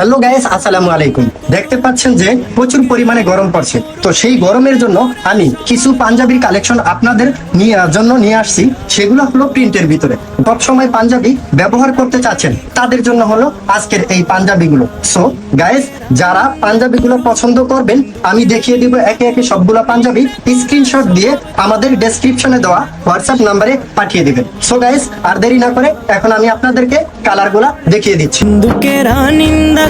Hello guys, আসসালামু আলাইকুম। দেখতে পাচ্ছেন যে প্রচুর পরিমাণে গরম পড়ছে। তো সেই গরমের জন্য আমি কিছু পাঞ্জাবির কালেকশন আপনাদের নিয়ে জন্য নিয়ে আসছি। সেগুলো হলো প্রিন্টের ভিতরে। সব সময় পাঞ্জাবি ব্যবহার করতে চাচ্ছেন, তাদের জন্য হলো আজকের এই পাঞ্জাবিগুলো। সো গাইস যারা পাঞ্জাবিগুলো পছন্দ করবেন, আমি দেখিয়ে দিব একে একে সবগুলো পাঞ্জাবি। স্ক্রিনশট দিয়ে আমাদের ডেসক্রিপশনে দেওয়া হোয়াটসঅ্যাপ নাম্বারে পাঠিয়ে দিবেন। সো গাইস আর দেরি না করে এখন আমি আপনাদেরকে কালারগুলা দেখিয়ে দিচ্ছি।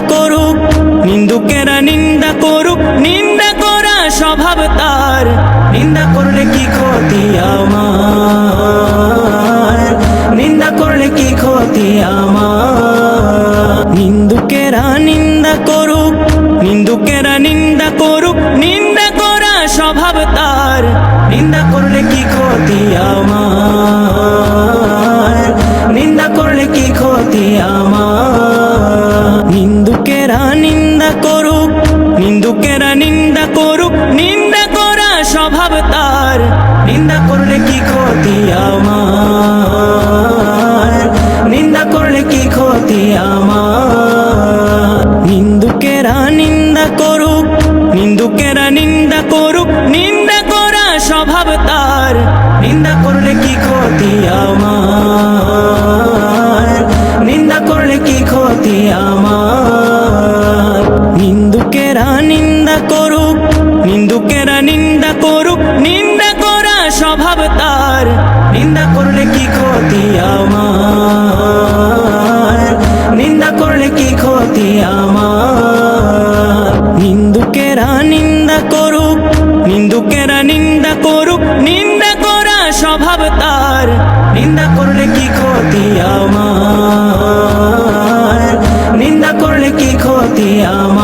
করুক, নিন্দুকেরা নিন্দা করুক, নিন্দা করা স্বভাব তার। নিন্দা করলে কি ক্ষতি আমার? নিন্দা করলে কি ক্ষতি আমার? নিন্দুকেরা নিন্দা করুক, নিন্দুকেরা নিন্দা করুক, নিন্দা করা স্বভাব তার। নিন্দা করলে কি ক্ষতি আমার? স্বভাব তার। নিন্দা করলে কি ক্ষতি আমার? নিন্দা করলে কি ক্ষতি আমার? নিন্দুকেরা নিন্দা করুক, নিন্দুকেরা নিন্দা করুক, নিন্দা করা স্বভাব তার। নিন্দা করলে কি ক্ষতি আমার? নিন্দা করলে কি ক্ষতি আমার? নিন্দা করুক, নিন্দা করা স্বভাব তার। নিন্দা করলে কি ক্ষতি আমার? নিন্দা করলে কি ক্ষতি আমার? নিন্দুকেরা নিন্দা করুক, নিন্দুকেরা নিন্দা করুক, নিন্দা করা স্বভাব তার। নিন্দা করলে কি ক্ষতি আমার? নিন্দা করলে কি ক্ষতি আমার?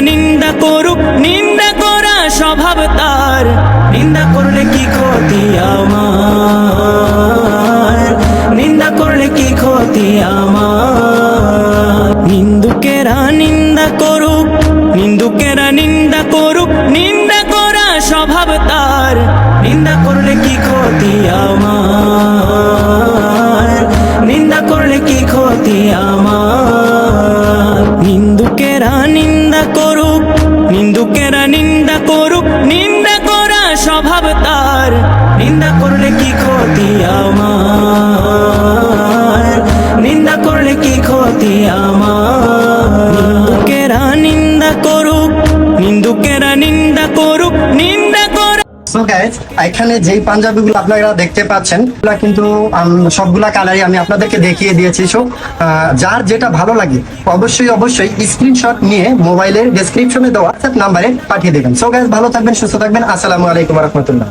নিন্দা করুক, নিন্দা করা স্বভাব তার। নিন্দা করলে কি ক্ষতি আমার? নিন্দা করলে কি ক্ষতি আমার? নিন্দুকেরা নিন্দা করুক, নিন্দুকেরা নিন্দা করুক, নিন্দা করা স্বভাব তার। নিন্দা করলে কি ক্ষতি আমার? নিন্দা করলে কি ক্ষতি আমার? নিন্দুকেরা নিন্দা তার নিন্দা করলে কি ক্ষতি আমার? নিন্দা করলে কি ক্ষতি আমার? নিন্দা করুক, নিন্দুকেরা নিন্দা করুক, নিন্দা আপনারা দেখতে পাচ্ছেন কিন্তু সবগুলা কালারই আমি আপনাদেরকে দেখিয়ে দিয়েছি। সো যার যেটা ভালো লাগে, অবশ্যই অবশ্যই স্ক্রিনশট নিয়ে মোবাইলের ডেসক্রিপশনে দেওয়া হোয়াটসঅ্যাপ নাম্বারে পাঠিয়ে দেবেন। সো ভালো থাকবেন, সুস্থ থাকবেন। আসসালামু আলাইকুম রহমতুল্লাহ।